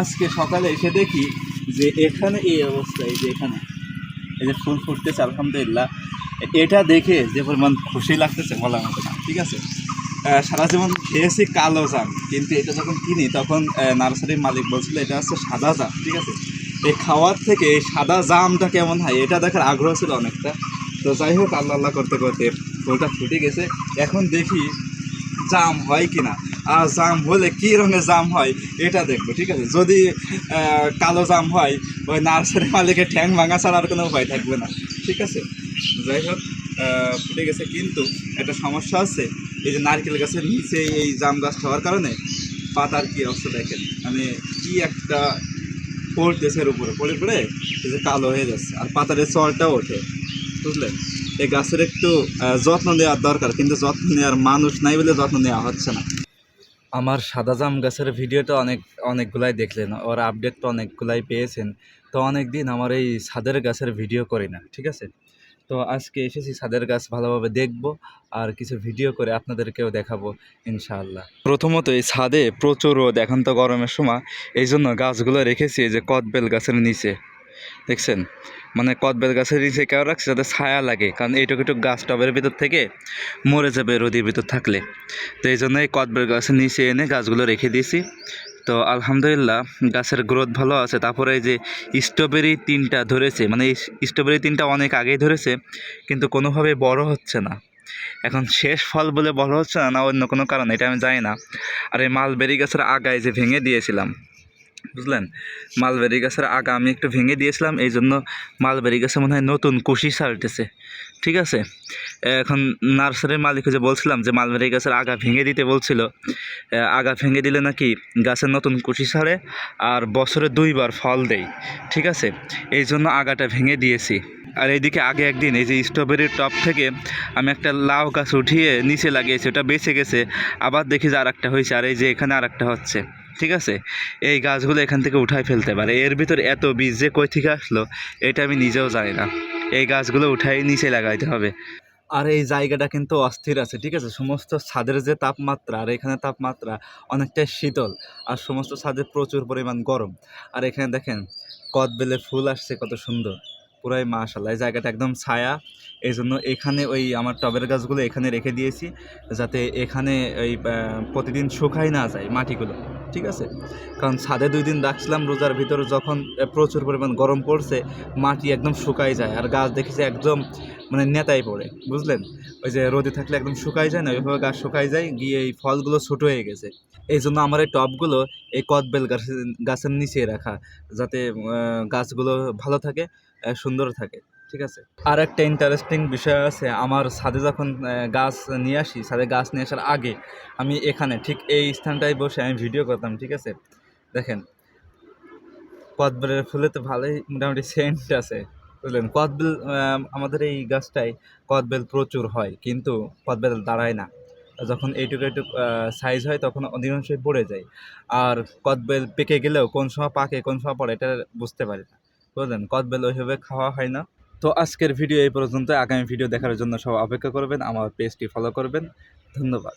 আজকে সকালে এসে দেখি যে এখানে এই অবস্থা, এই যে এখানে। এই যে ফুল ফুটতেছে, আলহামদুলিল্লাহ। এটা দেখে যে পরিমাণ খুশি লাগতেছে বলার মতো না, ঠিক আছে? সারা জীবন খেয়েছি কালো জাম, কিন্তু এটা যখন কিনি তখন নার্সারির মালিক বলছিল, এটা হচ্ছে সাদা জাম ঠিক আছে? এই খাওয়ার থেকে সাদা জামটা কেমন হয়, এটা দেখার আগ্রহ ছিল অনেকটা। তো যাই হোক, আল্লাহ আল্লাহ করতে করতে ফুলটা ফুটে গেছে। এখন দেখি জাম হয় কিনা। আর জাম হলে কি রঙের জাম হয়, এটা দেখব, ঠিক আছে? যদি কালো জাম হয়, ওই নার্সারি মালিকের ঠ্যাং ভাঙা ছাড়া আর কোনো উপায় থাকবে না, ঠিক আছে? যাই হোক ফুটে গেছে, কিন্তু একটা সমস্যা আছে, এই যে নারকেল গাছের নিচে এই জাম গাছটা হওয়ার কারণে পাতার কি অবস্থা দেখেন? মানে কি একটা পড়তেছে এর উপরে পড়ে পড়ে যে কালো হয়ে যাচ্ছে, আর পাতার চলটাও ওঠে বুঝলেন এই গাছের একটু যত্ন নেওয়ার দরকার, কিন্তু যত্ন নেওয়ার মানুষ নাই বলে যত্ন নেওয়া হচ্ছে না। আমার সাদা জাম গাছের ভিডিও তো অনেক, অনেকগুলাই দেখলেন। ওর আপডেট তো অনেকগুলাই পেয়েছেন। তো অনেক দিন আমার এই ছাদের গাছের ভিডিও করি না, ঠিক আছে? তো আজকে এসেছি ছাদের গাছ ভালোভাবে দেখব আর কিছু ভিডিও করে আপনাদেরকেও দেখাবো, ইনশাআল্লাহ। প্রথমত এই ছাদে প্রচুর রোদ, এখন তো গরমের সময়। এই জন্য গাছগুলো রেখেছি এই যে কদবেল গাছের নিচে। দেখছেন? মানে কদবেল গাছের নিচে কেউ রাখছে যাতে ছায়া লাগে, কারণ এইটুকু একটু গাছ টবের ভিতর থেকে মরে যাবে রোদের ভিতর থাকলে। তো এই জন্য এই কদবেল গাছের নিচে এনে গাছগুলো রেখে দিয়েছি। তো আলহামদুলিল্লাহ গাছের গ্রোথ ভালো আছে। তারপরে যে স্ট্রবেরি তিনটা ধরেছে মানে স্ট্রবেরি তিনটা অনেক আগেই ধরেছে, কিন্তু কোনোভাবে বড় হচ্ছে না। এখন শেষ ফল বলে বড় হচ্ছে না না অন্য কোনো কারণ, এটা আমি জানি না। আর এই মালবেরি গাছের আগায় যে ভেঙে দিয়েছিলাম বুঝলেন? মালবেরি গাছের আগা আমি একটু ভেঙে দিয়েছিলাম এই জন্য মালবেরি গাছে মনে হয় নতুন কুশি ছাড়তেছে ঠিক আছে? এখন নার্সারির মালিক যে বলছিলাম যে মালবেরি গাছের আগা ভেঙে দিতে বলছিল। আগা ভেঙে দিলে নাকি গাছের নতুন কুশি সারে আর বছরে দুইবার ফল দেয়। ঠিক আছে? এই জন্য আগাটা ভেঙে দিয়েছি। আর এইদিকে আগে একদিন এই যে স্ট্রবেরির টপ থেকে আমি একটা লাউ গাছ উঠিয়ে নিচে লাগিয়েছি, ওটা বেঁচে গেছে। আবার দেখি যে আর একটা হয়েছে, আর এই যে এখানে আর একটা হচ্ছে। ঠিক আছে? এই গাছগুলো এখান থেকে উঠাই ফেলতে পারে। এর ভিতর এত বীজ যে কই থেকে আসলো, এটা আমি নিজেও জানি না। এই গাছগুলো উঠাই নিচে লাগাইতে হবে। আর এই জায়গাটা কিন্তু অস্থির আছে, ঠিক আছে? সমস্ত ছাদের যে তাপমাত্রা, আর এখানে তাপমাত্রা অনেকটাই শীতল, আর সমস্ত ছাদে প্রচুর পরিমাণ গরম। আর এখানে দেখেন কদবেলের ফুল আসছে, কত সুন্দর। পুরাই মাশাল্লাহ জায়গাটা একদম ছায়া। এই জন্য এখানে ওই আমার টবের গাছগুলো এখানে রেখে দিয়েছি, যাতে এখানে ওই প্রতিদিন শুকাই না যায় মাটিগুলো, ঠিক আছে? কারণ ছাদে দুই দিন রাখছিলাম, রোজার ভিতরে যখন প্রচুর পরিমাণ গরম পড়ছে, মাটি একদম শুকাই যায়। আর গাছ দেখেছি একদম মানে নেতাই পড়ে, বুঝলেন? ওই যে রোদে থাকলে একদম শুকাই যায় না, ওইভাবে গাছ শুকাই যায়, গিয়ে এই ফলগুলো ছোটো হয়ে গেছে। এই জন্য আমার এই টবগুলো এই কদবেল গাছের গাছের নিচে রাখা, যাতে গাছগুলো ভালো থাকে। সুন্দর থাকে, ঠিক আছে? আর একটা ইন্টারেস্টিং বিষয় আছে, আমার ছাদে যখন গাছ নিয়ে আসি, ছাদে গাছ নিয়ে আসার আগে আমি এখানে, ঠিক এই স্থানটায় বসে আমি ভিডিও করতাম, ঠিক আছে? দেখেন, কদবেলের ফুলে তো ভালোই মোটামুটি সেন্ট আছে, বুঝলেন? কদবেল আমাদের এই গাছটায় কদবেল প্রচুর হয়, কিন্তু কদবেল দাঁড়ায় না। যখন এইটুকু একটু সাইজ হয়, তখন অধিকাংশই পড়ে যায়। আর কদবেল পেকে গেলেও কোন সময় পাকে, কোন সময় পড়ে, এটা বুঝতে পারি না। বুঝলেন কদবেল ওইভাবে খাওয়া হয় না। তো আজকের ভিডিও এই পর্যন্ত আগামী ভিডিও দেখার জন্য সব অপেক্ষা করবেন, আমার পেজটি ফলো করবেন। ধন্যবাদ।